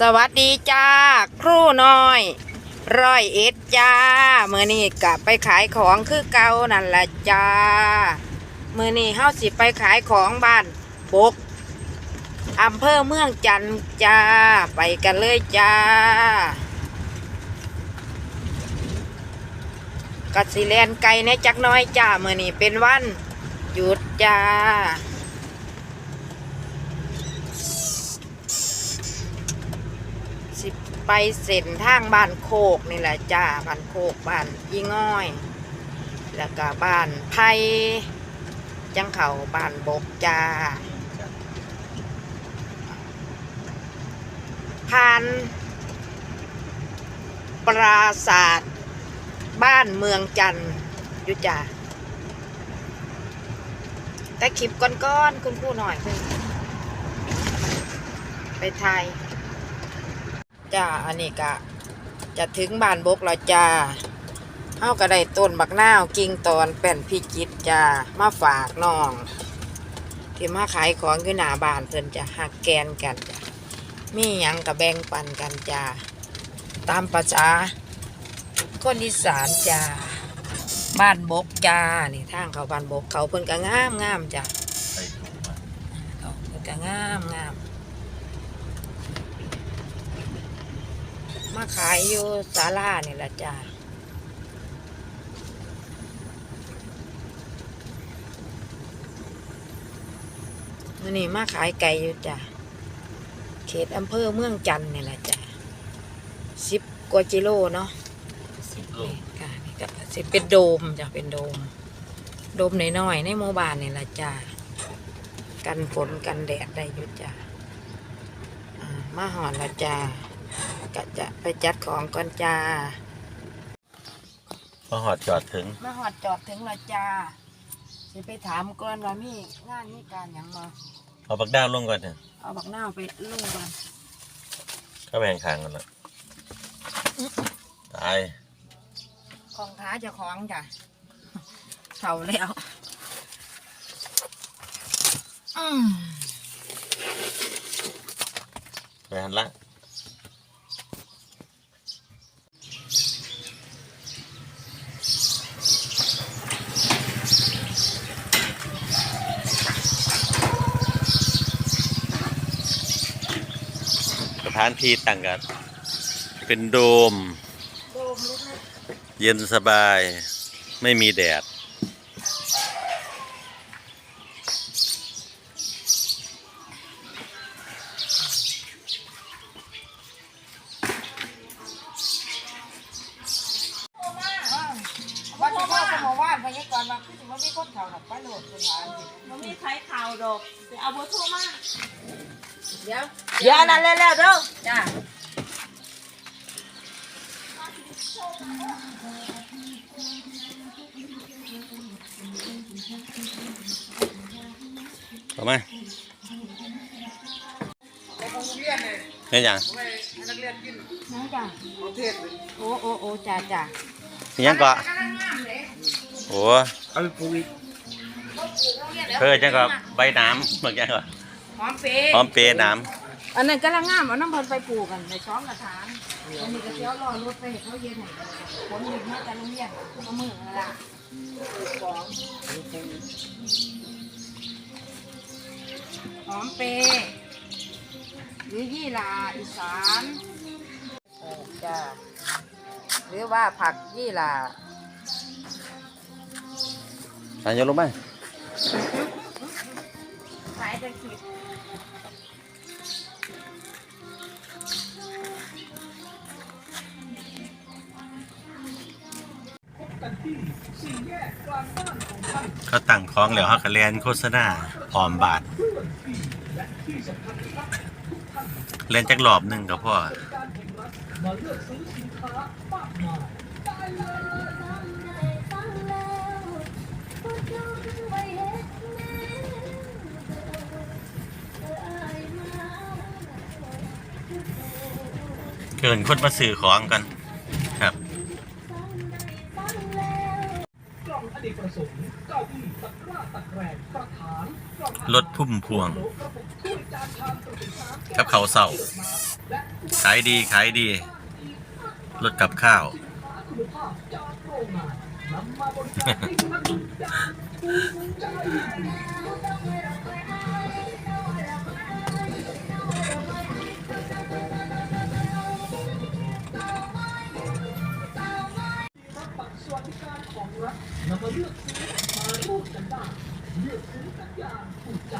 สวัสดีจ้า ครูน้อย ร้อยเอ็ดจ้าเมื่อนี้กลับไปขายของคือเก่านั่นละจ้าเมื่อนี้เฮาสิไปขายของบ้านบกอำเภอเมืองจันจ้า ไปกันเลยจ้ากัสิแลนไก่ในจักน้อยจ้าเมื่อนี้เป็นวัน หยุดจ้า สิ ไปเส้นทางบ้านโคกนี่แหละจ้าบ้านโคกบ้านยี่ง่อย แล้วก็บ้านไผ่จังเขาบ้านบกจ้าผ่านปราศาสตร์บ้านเมืองจันยู่จ้าแต่คลิปก้อนๆคุณผู้หน่อยสิไปไทย จ้าอันนี้ก็จะถึงบ้านบกแล้วจ้าเฮาก็ได้ต้นบักนาวกิ่งตอนแป้นพิจิตรจ้ามาฝากน้อง ที่มาขายของอยู่หน้าบ้านเพิ่นจะหักแกนกันจ้ะมีหยังกับแบ่งปันกันจ้าตามภาษาคนอีสานจ้าบ้านบกจ้านี่ทางเขาบ้านบกเขาเพิ่นก็งามงามจ้ะใส่ถุงมาเขาเพิ่นก็งามงาม มาขายอยู่ศาลานี่แหละจ้ามื่อนี้มาขายไก่อยู่จ้ะเขตอำเภอเมืองจันทน์นี่แหละจ้ะสิบกว่ากิโลเนาะสิบโลนี่ค่ะนี่ก็สิเป็นโดมจ้ะเป็นโดม โดมน้อยๆในหมู่บ้านนี่แหละจ้ะกันฝนกันแดดได้อยู่จ้ะอ่ามาหอนแล้วจ้า ก็จะไปจัดของก่อนจ้าพอหอดจอดถึงมาหอดจอดถึงแล้วจ้าสิไปถามก่อนว่ามีงานมีการหยังมาเอาบักด้าวลงก่อนเถอะเอาบักหน้าวไปลุ่งก่อนเข้าไปข้างๆกันละตายของท้าเจะของจ้ะเผาแล้วอืมไปหันละานที่ตั้งกัน เป็นโดม เย็นสบาย ไม่มีแดดว่าจะเข้าสมอว่านพยากรณ์ว่าคือสิว่ามีคนเฒ่าหรอกป้าโหลดคุณหลานสิมันมีใครข่าวดอกเดี๋ยวเอาเบอร์โทรมาเดี๋ยว เดี๋ยวนั่นแล้วๆเด้อจ้าเข้ามาเนี่ยยังน้องจ้าโอ้โอ้โอ้จ้าจ้านี่ยังก็โอ้เอาไปปลูกอีกเพื่อจังก็ใบน้ำเหมือนกันก็หอมเปพร้อมเปรย์น้ อันนั้นกำลังงามเอาน้ำเพันไปปลูกกันในช้อมกระถางอันนี้ก็เที่ยวรอรถไปเห็นเขาเย็นให้ผลดิบมาจากโรงเรียนมามือนั่นละของหอมเปรย์หรือยี่หร่าอีสานปลูกจ้าหรือว่าผักยี่หร่าำอันยกลงมาขายเป็นสิ เขาตั้งของแล้วเขาก็เรียนโฆษณาพร้อมบาทเล่นจักรอบหนึ่งกับพ่อเกินคนมาสื่อของกัน ล่องอัญเนกประสงค์เก้าอี้ตะกร้าตะแกรงกระถางกล่องอาหารถพุ่มพวง โหลกระปุกถ้วยจานชามกระติกน้ำแก้วกับเขาเศร้า และขายดีขายดี รถกับข้าวคุณภาพจากโรงงานนำมาบริการให้ท่านอย่างภูมิใจรับบัตรสวัสดิการของรัฐนำมาเลือกซื้อมารูดกันได้เลือกซื้ อกันอย่างถูกใจ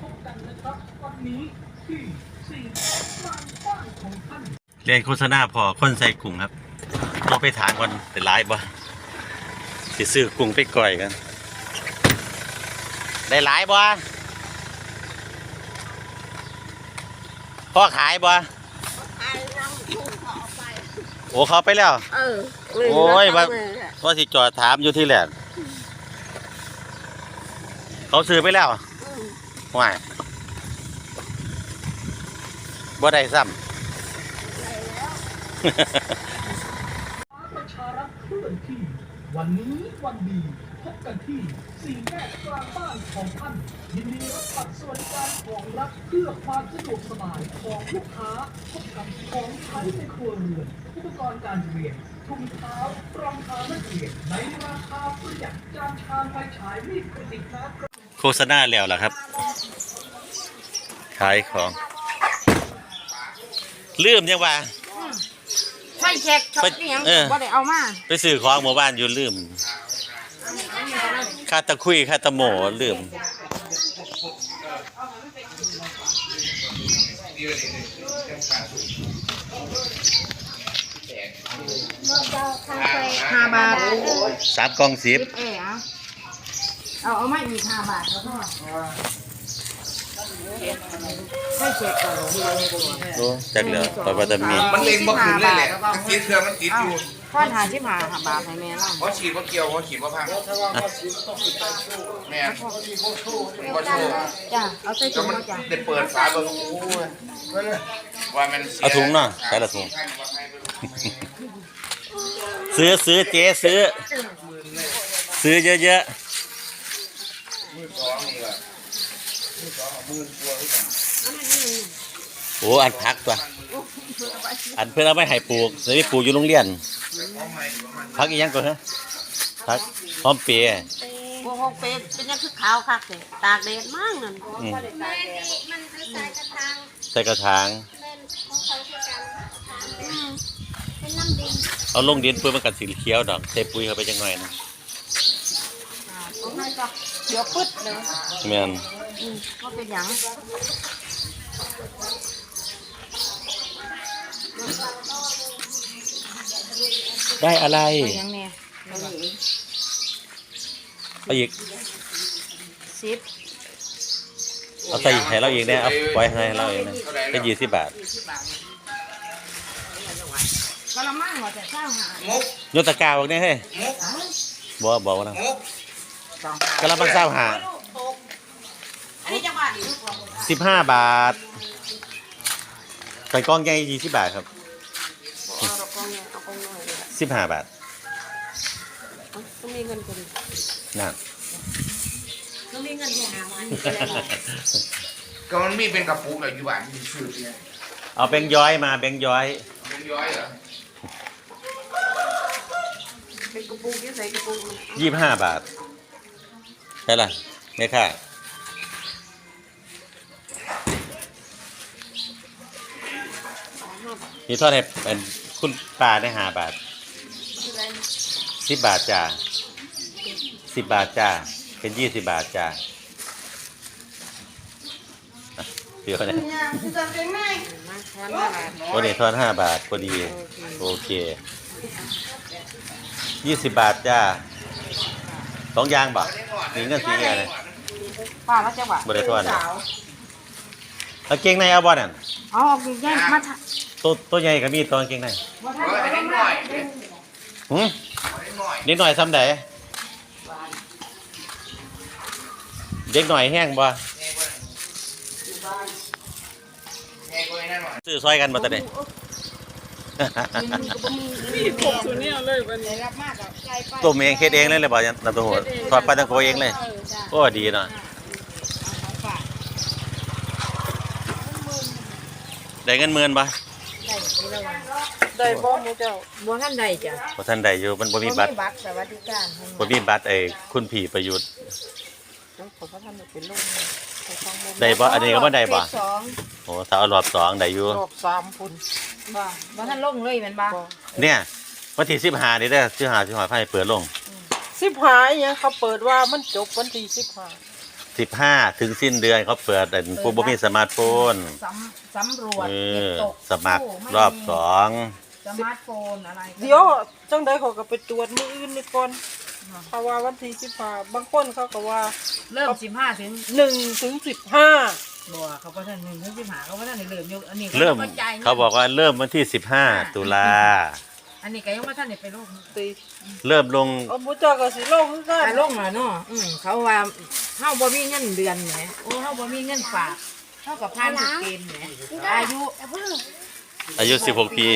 พบกันนะครับวันนี้ที่สี่แยกกลางบ้านของท่านเรียนโฆษณาพอคนใส่กุ้งครับเราไปถามกันเป็นไลฟ์บ่สิซื้อกุ้งไปก่อยกัน ได้หลายบ่พ่อขายบ่โอ้เขาไปแล้ว เออโอ้ยว่าว่าสิจอดถามอยู่ที่แหลก เขาซื้อไปแล้วว่ายบ่ได้ซ้ำประชารัฐเคลื่อนที่ วันนี้วันดี พบกันที่สี่แยกกลางบ้านของท่าน ยินดีรับบัตรสวัสดิการของรัฐเพื่อความสะดวกสบายของลูกค้าพบกับของใช้ในครัวเรือนอุปกรณ์การเรียนถุงเท้ารองเท้านักเรียนในราคาประหยัดจานชามไฟฉายมีดกระติกน้ำ โฆษณาแล้วล่ะครับ ขายของลืมยังว่าไฟแช็กช็อปนี่ยังเออบ่ได้เอามาไปซื้อของหมู่บ้านอยู่ลืมคาตะคุยคาตะโหมลืมห้าบาทสามกล่องสิบเออ เอาเอาเอามาอีกห้าบาทแล้วพ่อไฟแช็กก่อนโอ้จักเหลือปว่าจะมีมันเล็งบ่ขึ้นเลยแหละมันติดเครื่องมันติดเอ้าอยู่ทอดหาชิบหาห้าบาทให้แม่เราเพราะฉีดว่าเกี่ยวเพราะฉีดว่าพังแม่นบ่โชว์จ้ะเอาใส่ก็ถุงมันมาจ้ะได้เปิดฝาเบิ่งโอ้ยว่ามันสียเอาถุงเนาะใส่ละถุง ซื้อซื้อเจ๊ซื้อ ซื้อเยอะมื อสองนี่ล่ะมือสองเอามือกลัวขึ้นมาๆโอ้อันพักตัว อันเพื่อนเอาไปให้ปลูกจะไปปลูกอยู่โรงเรียนของใหม่ประมาณพักอีกอยังก่อนฮะพักพร้อมเปียพวกเป็นเป็นยังคือขาวคักเลยตากแดดมากนั่นอืมแม่นี่มันคือสายกระทางใส่กระถางเล่นของเขาคือการทางเป็นเป็นน้ำดินเอาลงดินเพื่อมันกัดสีเขียวดอกใส่ปุ๋ยเข้าไปจังหน่อยนะเอาให้จ้ะ เดี๋ยวปึ๊ดเลยแม่นอืมก็เป็นหยังได้อะไรเป็นหยังเนี่ยเอาอีกสิบเอาใส่ให้เราเองเนี่ยเอาปล่อยให้เราเองนะได้ยี่สิบบาทกะละมังว่าจะเช้าหามุกยกตะกร้าบอกเนี่ยเฮ้ยมุกบอกว่าบอกว่านะมุกสอง กะละมังเศร้าหาอันนี้จังหวัดนี่สิบห้าบาทใส่กล้องใหญ่ยี่สิบบาทครับเอาดอกกองเนี่ยเอากองหน่อยเลยสิบห้าบาทต้องมีเงินกันนั่น ต้องมีเงินแค่หาวันก็มันมีเป็นกระปุกแบบอยู่บ้านมีชื่อเนี่ยเอาแบงค์ย้อยมาแบงค์ย้อย เป็นย้อยเหรอเป็นกระปุกที่ใส่กระปุกมันยี่สิบห้าบาท ใช่ล่ะเนี่ค่ะนี่ทอดให้เป็นคุณป้าได้ห้าบาทสิบบาทจ้าสิบบาทจ้าเป็นยี่สิบบาทจ้าเดี๋ยวนะมาทอนห้าบาทวันนี้ทอนห้าบาทพอดี โอเคยี่สิบบาทจ้า สองอยางบ่นี่เงินสีอะไรป้าแล้วจังหวะบ่ได้ทอนแล้วเกงในเอาบ่นั่นเอาออกดีแย่มาทะตัวตัวใหญ่ก็มีตัวเกงในบ่ทัเอนอเล็กหน่อยเล็กหืมหน่อยเด็กหน่อยซ้ำใดเด็กหน่อยแห้งบ่แง่ก็ไอ้นั่นหน่อยซื้ อซอยกันบ่ตะเด้ได้รับมากกับใจไปต้มเองเฮ็ดเองเลยเลยบ่น้ำเต้าหู้ทอดปลาตังโกเองเลยเออจ้ะโอ้ดีเนาะเอาฝากได้เงินหมื่นบ่ได้ทีละวันได้บ่หมูเจ้าบัวท่านใดจ้ะบ่ทันได้อยู่มันบ่มีบัตรบัตรสวัสดิการบ่มีบัตรไอ้คุณพี่ประยุทธ์ต้องขอพระท่านเป็นลมไปฟังลมได้บ่อันนี้ก็บ่ได้บ่เฟสสองโอ้ถ้าเอารอบสองได้อยู่รอบสามพุ่น บ่บ่ท่านลงเลยแม่นบ่เนี่ยวันที่15นี่เด้อ15 15ไผเปิดลงสิบหายยังเขาเปิดว่ามันจบวันที่สิบหา15ถึงสิ้นเดือนเขาเปิดแต่ผู้บ่มีสมาร์ทโฟนสำสำรวจเอเก็บอตกสมัครผู้ไรอบสองสมาร์ทโฟนอะไรก็เดี๋ยวจังใดเขาก็ไปตรวจมืออื่นนี่ก่อนเพราะว่าวันที่สิบห้าบางคนเขาก็ว่าเริ่ม15ถึงหนึ่งถึงสิบห้า บ่เขาบ่ทัน1ถึง15เขาบ่ทันได้เริ่มยกอันนี้เริ่มก็จ่ยงิน เขาบอกว่าเริ่มวันที่ 15 ตุลา อันนี้ก็ยังบ่ทันได้ไปลงตีเริ่มลงเอาหมูเจ้าก็สิลงคือกัไปนลงแล้วเนาะอืมเขาว่าเฮาบ่มีเงินเดือนแหมโอ้เฮาบ่มีเงินฝากเท่ากับผ่านทุกเกณฑ์แหมอายุอายุ 16 ปี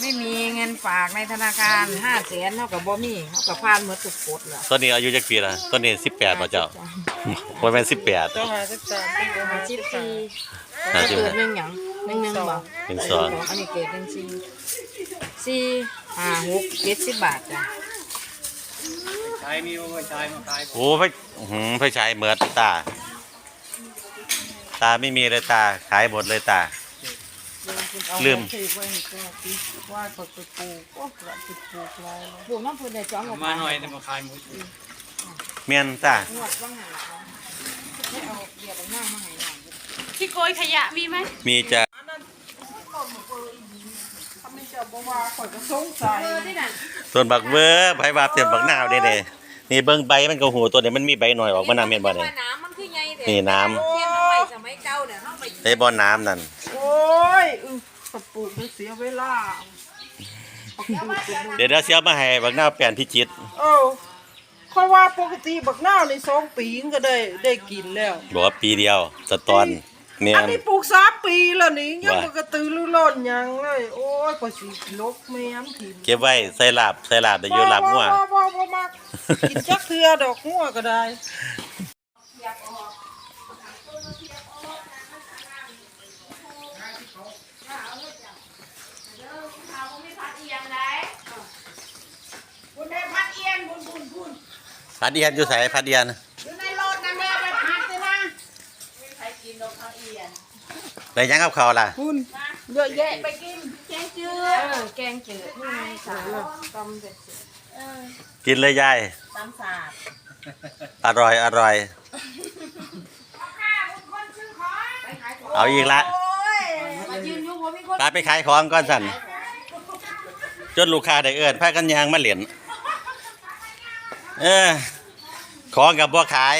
ไม่มีเงินฝากในธนาคาร5แสนเท่ากับบ่มีเท่ากับผ่านหมดทุกกฎแล้วตอนนี้อายุจักปีละตอนนี้ 18ป่ะเจ้า บ่แม่นเจ้า18หาสิบสามปีเจ้าหาสิบ10สี่ปีห้าสิบเกิดหนึ่งหยังหนึ่งหนึ่งบ่หนึ่งสองอันนี้เกิดหนึ่งสี่สี่ห้าหกเจ็ดสิบบาทจ้ะใช้มีว่าใช้มาขายโอ้ไฟอื้อหือไฟฉายเหมือดตา ตาไม่มีเลยตา ขายหมดเลยตา ลืมถือไว้ให้เจ้าปีว่าเขาไปปลูกโอ้กระติดปลูกหลายแล้วปลูกน้ำพุนได้จ้องออกมาหน่อยแต่มาขายหมด เมียนตางวดว่างหันเขาไม่เอาเบียร์ของหน้ามาให้หน่อยที่โกยขยะมีไหมมีจะอันนั้นถ้าไม่เจ้าบอกว่าข่อยก็สงสัยเออที่นั่นส่วนบักเบอร์ไผบาเต็มบักนาวเด้เด้นี่เบิ่งใบมันก็หูตัวนี้มันมีใบหน่อยออกมานำเห็นบ่นี่น้ำมันคือไงเด็นี่น้ำเทียนเอาไว้สมัยเก่าเนี่ยเขาไปได้บ่น้ำนั่นโอ้ยอึ้งก็ปลูกมันเสียเวลาเดี๋ยวเดี๋ยวเสียมาให้บักนาวแป้นพิจิตรเออ ค่อยว่าปกติบักนาวในสองปีมันก็ได้ได้กินแล้ว บอกว่าปีเดียวสะตอนเมียอันน นี้ปลูกสามปีแล้วนี่ยังว่า บ่กระตือรือร้นหยังเลย โอ้ยก็สิลกแม่มถิ่มเก็บไว้ใส่ลาบใส่ลาบได้อยู่ลาบงัวบ่บ่บ่บ่มักกินจักเทือดอกงัวก็ได้ บุญได้พัดเอียนบุญบุญบุญ พัดเอียนอยู่ไสพัดเอียนอยู่ในรถนั่นแหละไปพัดเลยนะได้หยังกับเขาวล่ะคุณเยอะแยะไปกินแกงจืเอดอแกงจืดนี่ไงสาวตำเป็ดเออกินเลยยายตำสาดอร่อยอร่อยข้าบุญคนซื้อของเอาอีกละมายืนอยู่บ่มีคนตาไปขายของก่อนสั่นจนลูกค้าได้เอิ้นพากันยางมาเหรียญเออ ของกับบ่ขาย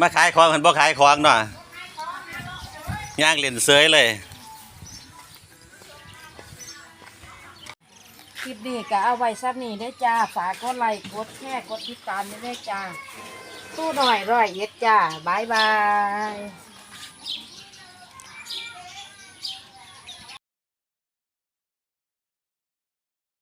มาขายของกันบ่ขายของเนาะย่างเหรียญเซยเลยคลิปนี้ก็เอาไว้ซับนี่ได้จ้า ฝากกดไลค์กดแชร์กดติดตามได้จ้าตู้หน่อยร้อยเอ็ดจ้าบายบาย